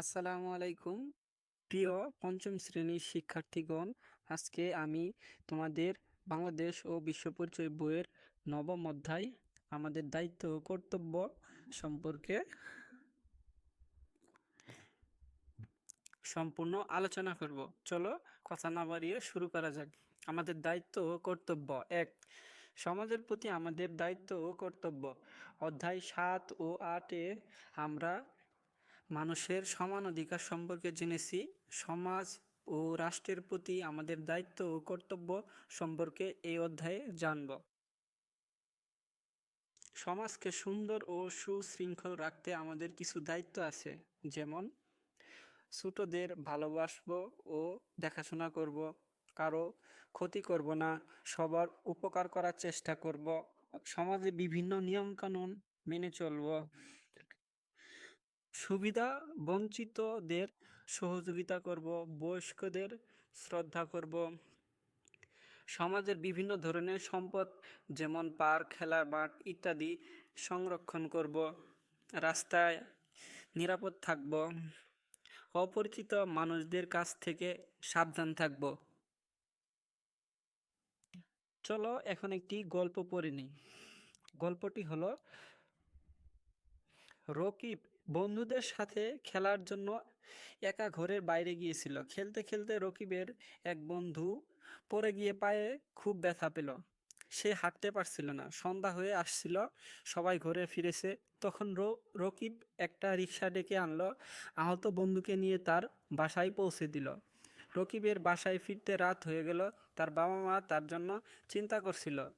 আসসালামু আলাইকুম। প্রিয় পঞ্চম শ্রেণির শিক্ষার্থীগণ, আজকে আমি তোমাদের বাংলাদেশ ও বিশ্ব পরিচয় বইয়ের নবম অধ্যায়, আমাদের দায়িত্ব ও কর্তব্য সম্পর্কে সম্পূর্ণ আলোচনা করব। চলো কথা না বাড়িয়ে শুরু করা যাক। আমাদের দায়িত্ব ও কর্তব্য এক, সমাজের প্রতি আমাদের দায়িত্ব ও কর্তব্য। অধ্যায় সাত ও আটে আমরা মানুষের সমান অধিকার সম্পর্কে জেনেছি। সমাজ ও রাষ্ট্রের প্রতি আমাদের দায়িত্ব ও কর্তব্য সম্পর্কে এই অধ্যায়ে জানব। সমাজকে সুন্দর ও সুশৃঙ্খল রাখতে আমাদের কিছু দায়িত্ব আছে, যেমন ছোটদের ভালোবাসবো ও দেখাশোনা করব, কারও ক্ষতি করব না, সবার উপকার করার চেষ্টা করব, সমাজে বিভিন্ন নিয়মকানুন মেনে চলব সুবিধা বঞ্চিতদের সহযোগিতা করব, বয়স্কদের শ্রদ্ধা করব। সমাজের বিভিন্ন ধরনের সম্পদ যেমন পার্ক খেলার মাঠ ইত্যাদি সংরক্ষণ করব। রাস্তায় নিরাপদ থাকব। অপরিচিত মানুষদের কাছ থেকে সাবধান থাকব। চলো এখন একটি গল্প পড়ে নিই। গল্পটি হলো রকিব বন্ধুদের সাথে খেলার জন্য একা ঘরের বাইরে গিয়েছিল। খেলতে খেলতে রকিবের এক বন্ধু পড়ে গিয়ে পায়ে খুব ব্যথা পেল। সে হাঁটতে পারছিল না। সন্ধ্যা হয়ে আসছিল, সবাই ঘরে ফিরেছে। তখন রকিব একটা রিক্সা ডেকে আনলো। আহত বন্ধুকে নিয়ে তার বাসায় পৌঁছে দিল। রকিবের বাসায় ফিরতে রাত হয়ে গেল। তার বাবা মা তার জন্য চিন্তা করছিল।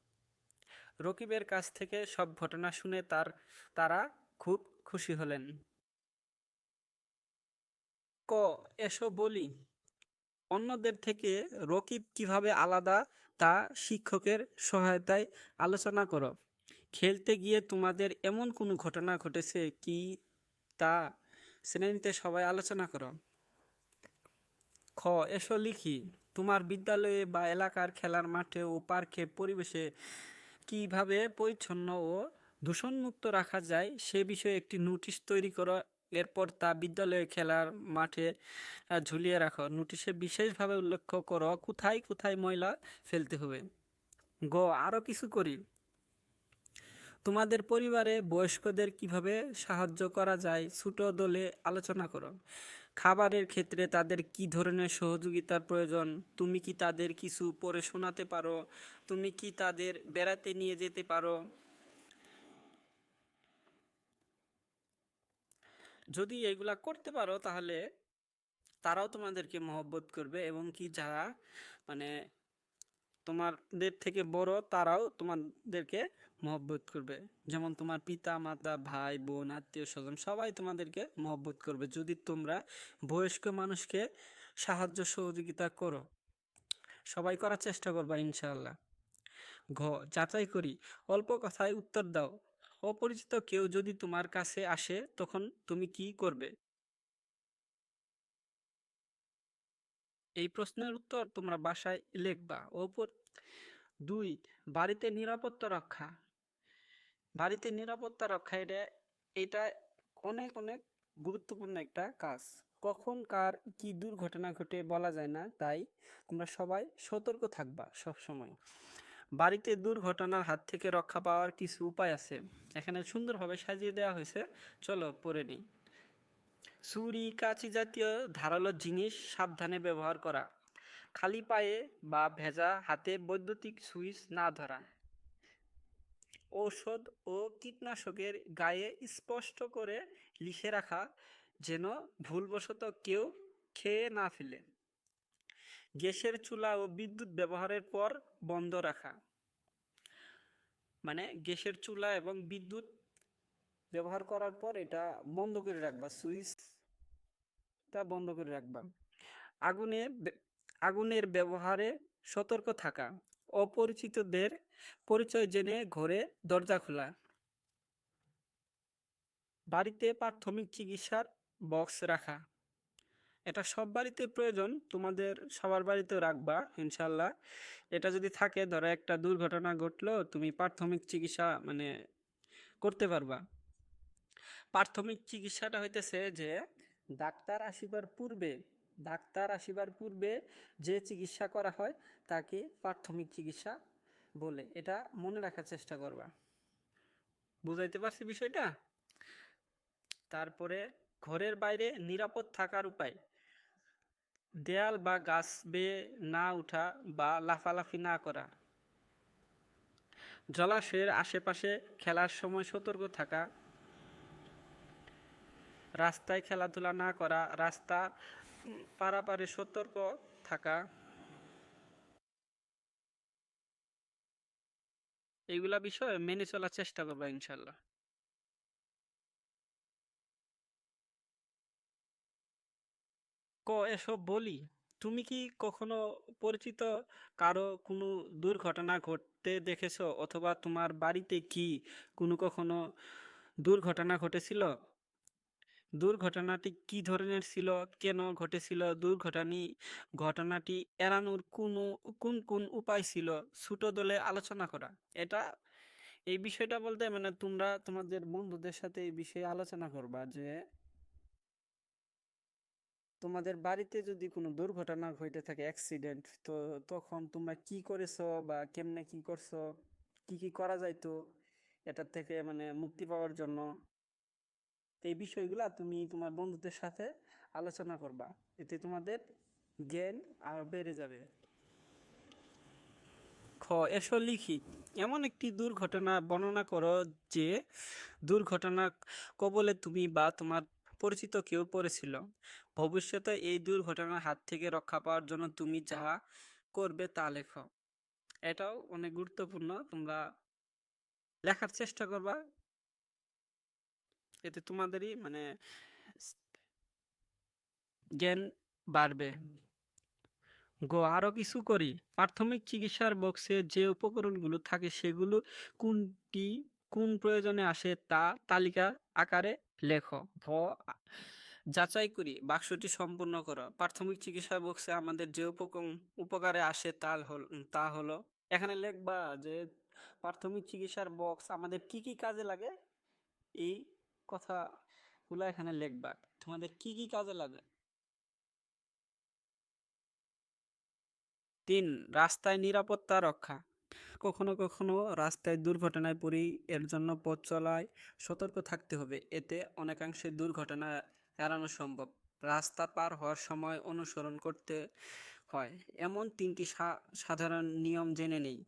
রকিবের কাছ থেকে সব ঘটনা শুনে তার, তারা খুব খুশি হলেন। ক, এসো বলি, অন্যদের থেকে রকিব কীভাবে আলাদা তা শিক্ষকের সহায়তায় আলোচনা করো। খেলতে গিয়ে তোমাদের এমন কোনো ঘটনা ঘটেছে কি তা শ্রেণীতে সবাই আলোচনা করো। খ, এসো লিখি, তোমার বিদ্যালয়ে বা এলাকার খেলার মাঠে ও পার্কে পরিবেশে কীভাবে পরিচ্ছন্ন ও দূষণমুক্ত রাখা যায়, সে বিষয়ে একটি নোটিশ তৈরি করো। এরপর তা বিদ্যালয়ে খেলার মাঠে ঝুলিয়ে রাখো। নোটিশে বিশেষভাবে উল্লেখ করো, কোথায় কোথায় ময়লা ফেলতে হবে। গ আরও কিছু করি। তোমাদের পরিবারে বয়স্কদের কীভাবে সাহায্য করা যায়, ছোট দলে আলোচনা করো। খাবারের ক্ষেত্রে তাদের কি ধরনের সহযোগিতার প্রয়োজন? তুমি কি তাদের কিছু পড়ে শোনাতে পারো? তুমি কি তাদের বেড়াতে নিয়ে যেতে পারো? যদি এগুলা করতে পারো তাহলে তারাও তোমাদেরকে মহব্বত করবে এবং কি যারা মানে তোমাদের থেকে বড় তারাও তোমাদেরকে মহব্বত করবে। যেমন তোমার পিতা, মাতা, ভাই, বোন, আত্মীয় স্বজন সবাই তোমাদেরকে মহব্বত করবে। যদি তোমরা বয়স্ক মানুষকে সাহায্য সহযোগিতা করো, সবাই করার চেষ্টা করবা ইনশাল্লাহ ঘ, যাচাই করি। অল্প কথায় উত্তর দাও। অপরিচিত কেউ যদি তোমার কাছে আসে, তখন তুমি কি করবে? এই প্রশ্নের উত্তর তোমরা বাসায় লিখবা। ওপর দুই, বাড়িতে নিরাপত্তা রক্ষা। বাড়িতে নিরাপত্তা রক্ষা, এটা এটা অনেক অনেক গুরুত্বপূর্ণ একটা কাজ। কখন, কার, কি দুর্ঘটনা ঘটে বলা যায় না, তাই তোমরা সবাই সতর্ক থাকবা সব সময় বাড়িতে দুর্ঘটনার হাত থেকে রক্ষা পাওয়ার কিছু উপায় আছে। এখানে সুন্দরভাবে সাজিয়ে দেওয়া হয়েছে। চলো পরে নিই। ছুরি কাঁচি জাতীয় ধারালো জিনিস সাবধানে ব্যবহার করা। খালি পায়ে বা ভেজা হাতে বৈদ্যুতিক সুইচ না ধরা। ঔষধ ও কীটনাশকের গায়ে স্পষ্ট করে লিখে রাখা, যেন ভুলবশত কেউ খেয়ে না ফেলে। গ্যাসের চুলা ও বিদ্যুৎ ব্যবহারের পর বন্ধ রাখা। মানে গ্যাসের চুলা এবং বিদ্যুৎ ব্যবহার করার পর এটা বন্ধ করে রাখবা সুইচটা বন্ধ করে রাখবা। আগুনে আগুনের ব্যবহারে সতর্ক থাকা। অপরিচিতদের পরিচয় জেনে ঘরে দরজা খোলা। বাড়িতে প্রাথমিক চিকিৎসার বক্স রাখা। এটা সব বাড়িতে প্রয়োজন, তোমাদের সবার বাড়িতেও রাখবা ইনশাল্লাহ এটা যদি থাকে, ধরো একটা দুর্ঘটনা ঘটলো, তুমি প্রাথমিক চিকিৎসা মানে করতে পারবা। প্রাথমিক চিকিৎসাটা হইতেছে যে, ডাক্তার আসিবার পূর্বে, ডাক্তার আসিবার পূর্বে যে চিকিৎসা করা হয়, তাকে প্রাথমিক চিকিৎসা বলে। এটা মনে রাখার চেষ্টা করবা। বুঝাইতে পারছি বিষয়টা? তারপরে ঘরের বাইরে নিরাপদ থাকার উপায়। দেয়াল বা গাছ বেয়ে না ওঠা বা লাফালাফি না করা। জলাশয়ের আশেপাশে খেলার সময় সতর্ক থাকা। রাস্তায় খেলাধুলা না করা, রাস্তা পারাপারে সতর্ক থাকা। এগুলা বিষয়ে মেনে চলার চেষ্টা করবা ইনশাল্লাহ। ক, এসব বলি? তুমি কি কখনো পরিচিত কারও কোনো দুর্ঘটনা ঘটতে দেখেছ? অথবা তোমার বাড়িতে কি কোনো কখনো দুর্ঘটনা ঘটেছিল? দুর্ঘটনাটি কি ধরনের ছিল? কেন ঘটেছিল? দুর্ঘটনাটি ঘটনাটি এড়ানোর কোনো, কোন কোন উপায় ছিল? ছোট দলে আলোচনা করা। এটা, এই বিষয়টা বলতে মানে তোমরা তোমাদের বন্ধুদের সাথে এই বিষয়ে আলোচনা করবা যে তোমাদের বাড়িতে যদি কোনো দুর্ঘটনা ঘটে থাকে অ্যাক্সিডেন্ট তো তখন তোমরা কি করেছ বা কেমনে কি করছ? কি কি করা যাইতো এটার থেকে মানে মুক্তি পাওয়ার জন্য? এই বিষয়গুলা তুমি তোমার বন্ধুদের সাথে আলোচনা করবা। এতে তোমাদের জ্ঞান আরও বেড়ে যাবে। খ, এসো লিখি। এমন একটি দুর্ঘটনা বর্ণনা করো যে দুর্ঘটনা কবলে তুমি বা তোমার পরিচিত কেউ পড়েছিল। ভবিষ্যতে এই দুর্ঘটনার হাত থেকে রক্ষা পাওয়ার জন্য তুমি যা করবে তা লেখো। এটাও অনেক গুরুত্বপূর্ণ। তোমরা লেখার চেষ্টা করবা। এতে তোমাদেরই মানে জ্ঞান বাড়বে। গো, আরও কিছু করি। প্রাথমিক চিকিৎসার বক্সে যে উপকরণগুলো থাকে সেগুলো কোনটি, কোন প্রয়োজনে আসে তা তালিকা আকারে লেখো। ভ যাচাই করি, বাক্সটি সম্পূর্ণ করো। প্রাথমিক চিকিৎসার বক্সে আমাদের যে উপকারে আসে তা হল তা হলো, এখানে লিখবা যে প্রাথমিক চিকিৎসার বক্স আমাদের কি কি কাজে লাগে? এই কথাগুলো এখানে লিখবা। তোমাদের কি কি কাজে লাগে? তিন, রাস্তায় নিরাপত্তা রক্ষা। কখনো কখনো রাস্তায় দুর্ঘটনায় পড়ি, এর জন্য পথ চলায় সতর্ক থাকতে হবে। এতে অনেকাংশে দুর্ঘটনা এড়ানো সম্ভব। রাস্তা পার হওয়ার সময় অনুসরণ করতে হয়। এমন তিনটি সাধারণ নিয়ম জেনে নেই।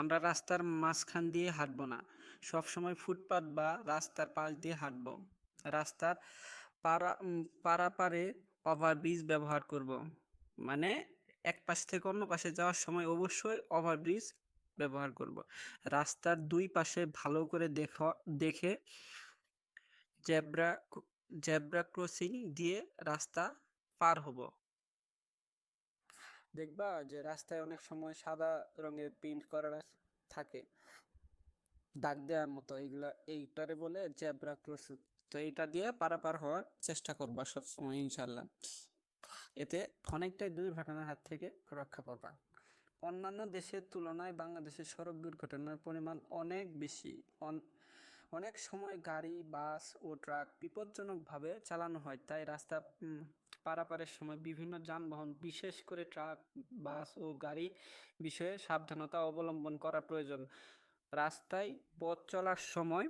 আমরা রাস্তার মাঝখান দিয়ে হাঁটবো না। সবসময় ফুটপাত বা রাস্তার পাশ দিয়ে হাঁটবো। রাস্তার পাড়া পারাপারে ওভারব্রিজ ব্যবহার করব। মানে এক পাশ থেকে অন্য পাশে যাওয়ার সময় অবশ্যই ওভারব্রিজ ব্যবহার করব। রাস্তার দুই পাশে ভালো করে দেখ, দেখে জেব্রা জেব্রা ক্রসিং দিয়ে রাস্তা পার হব। দেখবা যে রাস্তায় অনেক সময় সাদা রঙের প্রিন্ট করা থাকে। দাগ দেওয়ার মতো এইগুলা এইটারে বলে জেব্রা ক্রসিং তো এটা দিয়ে পারাপার হওয়ার চেষ্টা করবা সবসময়, ইনশাল্লাহ। এতে অনেকটাই দুর্ঘটনার হাত থেকে রক্ষা পাবা। অন্যান্য দেশের তুলনায় বাংলাদেশের সড়ক দুর্ঘটনার পরিমাণ অনেক বেশি। অনেক সময় গাড়ি, বাস ও ট্রাক বিপজ্জনকভাবে চালানো হয়। তাই রাস্তা পারাপারের সময় বিভিন্ন যানবাহন, বিশেষ করে ট্রাক, বাস ও গাড়ি বিষয়ে সাবধানতা অবলম্বন করা প্রয়োজন। রাস্তায় পথ চলার সময়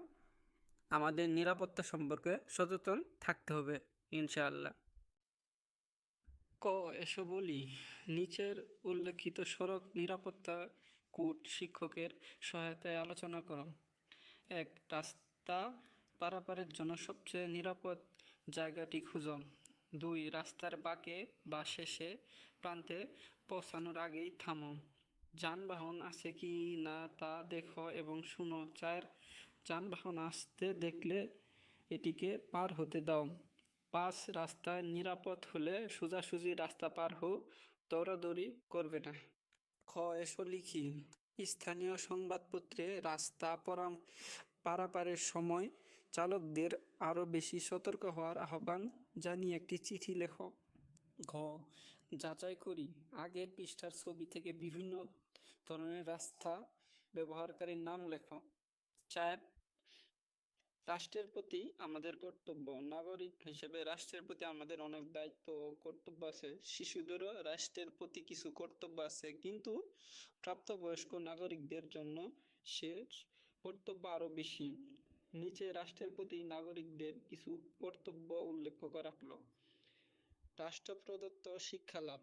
আমাদের নিরাপত্তা সম্পর্কে সচেতন থাকতে হবে, ইনশাআল্লাহ। ক এসো বলি। নিচের উল্লেখিত সড়ক নিরাপত্তা কোড শিক্ষকের সহায়তায় আলোচনা করো। এক রাস্তা পারাপারের জন্য সবচেয়ে নিরাপদ জায়গাটি খুঁজো। দুই, রাস্তার বাঁকে বা শেষে প্রান্তে পৌঁছানোর আগেই থামো। যানবাহন আছে কি না তা দেখো এবং শুনো। চার, যানবাহন আসতে দেখলে এটিকে পার হতে দাও। পাঁচ, রাস্তায় নিরাপদ হলে সোজাসুজি রাস্তা পার হও, দৌড়াদৌড়ি করবে না। খ, এসো লিখি। স্থানীয় সংবাদপত্রে রাস্তা পরাম পারাপারের সময় চালকদের আরও বেশি সতর্ক হওয়ার আহ্বান জানিয়ে একটি চিঠি লেখ। ঘ, যাচাই করি। আগের পৃষ্ঠার ছবি থেকে বিভিন্ন ধরনের রাস্তা ব্যবহারকারীর নাম লেখ। চার রাষ্ট্রের প্রতি আমাদের কর্তব্য। নাগরিক হিসেবে রাষ্ট্রের প্রতি আমাদের অনেক দায়িত্ব ও কর্তব্য আছে। শিশুদেরও রাষ্ট্রের প্রতি কিছু কর্তব্য আছে। কিন্তু প্রাপ্তবয়স্ক নাগরিকদের জন্য সে কর্তব্য আরও বেশি। নিচে রাষ্ট্রের প্রতি নাগরিকদের কিছু কর্তব্য উল্লেখ করা হলো। রাষ্ট্র প্রদত্ত শিক্ষা লাভ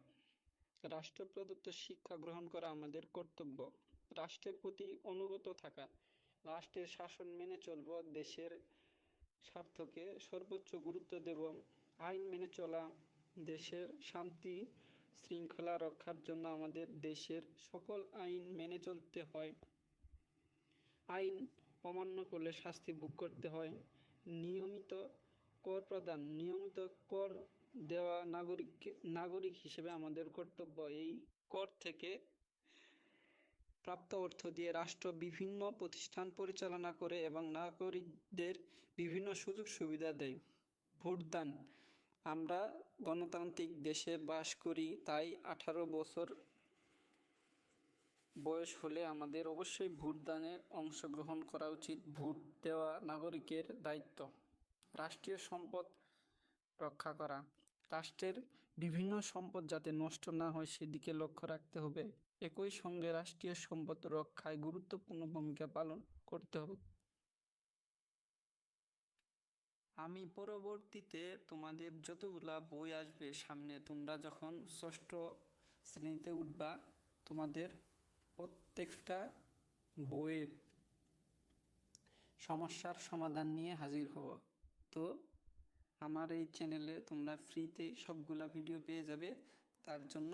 রাষ্ট্র প্রদত্ত শিক্ষা গ্রহণ করা আমাদের কর্তব্য। রাষ্ট্রের প্রতি অনুগত থাকা। রাষ্ট্রের শাসন মেনে চলব, দেশের স্বার্থকে সর্বোচ্চ গুরুত্ব দেব। আইন মেনে চলা, দেশের শান্তি শৃঙ্খলা রক্ষার জন্য আমাদের দেশের সকল আইন মেনে চলতে হয়। আইন অমান্য করলে শাস্তি ভোগ করতে হয়। নিয়মিত কর প্রদান, নিয়মিত কর দেওয়া নাগরিক নাগরিক হিসেবে আমাদের কর্তব্য। এই কর থেকে প্রাপ্ত অর্থ দিয়ে রাষ্ট্র বিভিন্ন প্রতিষ্ঠান পরিচালনা করে এবং নাগরিকদের বিভিন্ন সুযোগ সুবিধা দেয়। ভোটদান। আমরা গণতান্ত্রিক দেশে বাস করি, তাই আঠারো বছর বয়স হলে আমাদের অবশ্যই ভোটদানে অংশগ্রহণ করা উচিত। ভোট দেওয়া নাগরিকের দায়িত্ব। রাষ্ট্রীয় সম্পদ রক্ষা করা। রাষ্ট্রের বিভিন্ন সম্পদ যাতে নষ্ট না হয়, সেদিকে লক্ষ্য রাখতে হবে। একই সঙ্গে রাষ্ট্রীয় সম্পদ রক্ষায় গুরুত্বপূর্ণ ভূমিকা পালন করতে হবে। আমি পরবর্তীতে তোমাদের যতগুলা বই আসবে সামনে, তোমরা যখন ষষ্ঠ শ্রেণীতে উঠবা, তোমাদের প্রত্যেকটা বইয়ের সমস্যার সমাধান নিয়ে হাজির হব। তো আমার এই চ্যানেলে তোমরা ফ্রিতে সবগুলা ভিডিও পেয়ে যাবে, তার জন্য